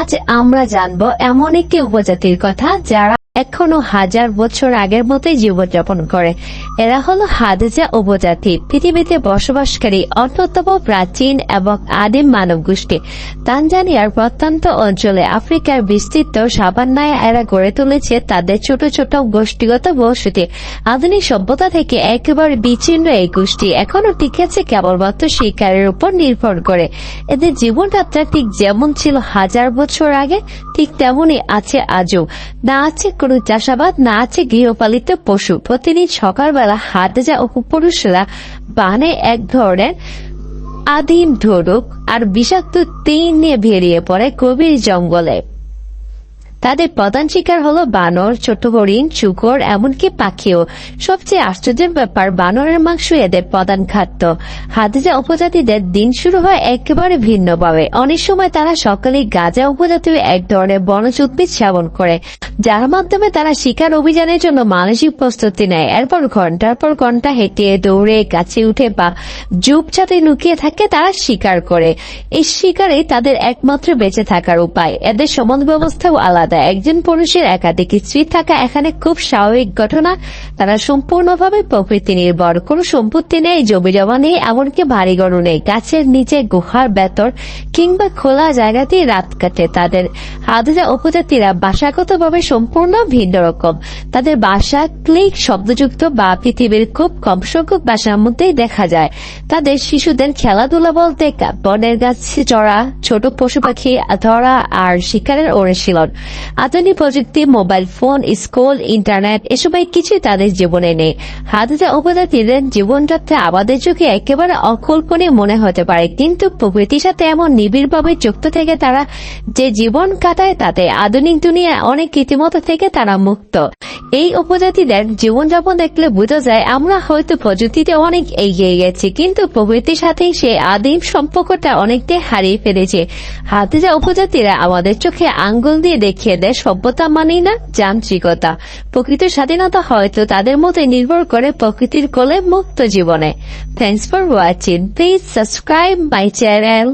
আজ আমরা জানব এমন একটি উপজাতির কথা যারা এখনও হাজার বছর আগের মতোই জীবনযাপন করে। এরা হলো হাদেজা উপজাতি, পৃথিবীতে বসবাসকারী অন্যতম প্রাচীন এবং আদিম মানব গোষ্ঠী তানজানিয়ার প্রত্যন্ত অঞ্চলে আফ্রিকার বিস্তৃত সাবান্নায় এরা গড়ে তুলেছে তাদের ছোট ছোট গোষ্ঠীগত বসতি। আধুনিক সভ্যতা থেকে একেবারে বিচ্ছিন্ন এই গোষ্ঠী এখনও টিকে আছে কেবলমাত্র শিকারের উপর নির্ভর করে। এদের জীবনযাত্রা ঠিক যেমন ছিল হাজার বছর আগে ঠিক তেমনই আছে আজও। না আছে কোনো চাষাবাদ, না আছে গৃহপালিত পশু। প্রতিদিন সকালবেলা হাটে যা উপপুরুষরা বানে এক ধরনের আদিম ধরুক আর বিষাক্ত তিন নিয়ে বেরিয়ে পড়ে গভীর জঙ্গলে। তাদের প্রধান শিকার হলো বানর, ছোট হরিণ, শুকর, এমনকি পাখিও। সবচেয়ে আশ্চর্যের ব্যাপার, বানরের মাংস এদের প্রধান খাদ্য। হাদিজা উপজাতিদের দিন শুরু হয় একেবারে ভিন্নভাবে অনেক সময় তারা সকালে গাজা উপজাতীয় এক ধরনের বনজ উদ্ভিদ সেবন করে, যার মাধ্যমে তারা শিকার অভিযানের জন্য মানসিক প্রস্তুতি নেয়। এরপর ঘণ্টার পর ঘণ্টা হেঁটে দৌড়ে, গাছে উঠে বা জুপ ছাতে লুকিয়ে থাকে তারা শিকার করে। এই শিকারে তাদের একমাত্র বেঁচে থাকার উপায়। এদের সমাজ ব্যবস্থাও আলাদা। একজন পুরুষের একাধিক স্ত্রী থাকা এখানে খুব স্বাভাবিক ঘটনা। তারা সম্পূর্ণভাবে প্রকৃতি নির্ভর। কোনো সম্পত্তি নেই, জমি জমা নেই, এমনকি ভারী গরু নেই। গাছের নিচে গুহার ভেতর কিংবা খোলা জায়গাতেই রাত কাটে। তাদের হাদুজা উপজাতিরা ভাষাগতভাবে সম্পূর্ণ ভিন্ন রকম। তাদের ভাষা, ক্লিক, শব্দযুক্ত বা পৃথিবীর খুব কম সংখ্যক ভাষার মধ্যেই দেখা যায়। তাদের শিশুদের খেলাধুলা বলতে বনের গাছ, চড়া, ছোট পশু পাখি, ধরা আর শিকারের অনুশীলন। আধুনিক প্রযুক্তি, মোবাইল ফোন, স্কুল, ইন্টারনেট এসবের কিছু তাদের জীবনে নেই। হাদুজা উপজাতিদের জীবনযাত্রা আমাদের যুগে একেবারে অকল্পনীয় মনে হতে পারে, কিন্তু প্রকৃতির সাথে এমন নিবিড়ভাবে যুক্ত থেকে তারা যে জীবন কাটায়, তাতে আধুনিক দুনিয়ায় অনেক রীতিমতো থেকে তারা মুক্ত। এই উপজাতিদের জীবনযাপন দেখলে বোঝা যায় আমরা হয়তো প্রযুক্তিতে অনেক এগিয়ে গেছি, কিন্তু প্রকৃতির সাথে সে আদিম সম্পর্কটা অনেকটাই হারিয়ে ফেলেছে। হাতে হাতিজা উপজাতিরা আমাদের চোখে আঙ্গুল দিয়ে দেখিয়ে দেয় সভ্যতা মানেই না যান্ত্রিকতা। প্রকৃত স্বাধীনতা হয়তো তাদের মধ্যে নির্ভর করে প্রকৃতির কোলে মুক্ত জীবনে। Thanks for watching please subscribe my channel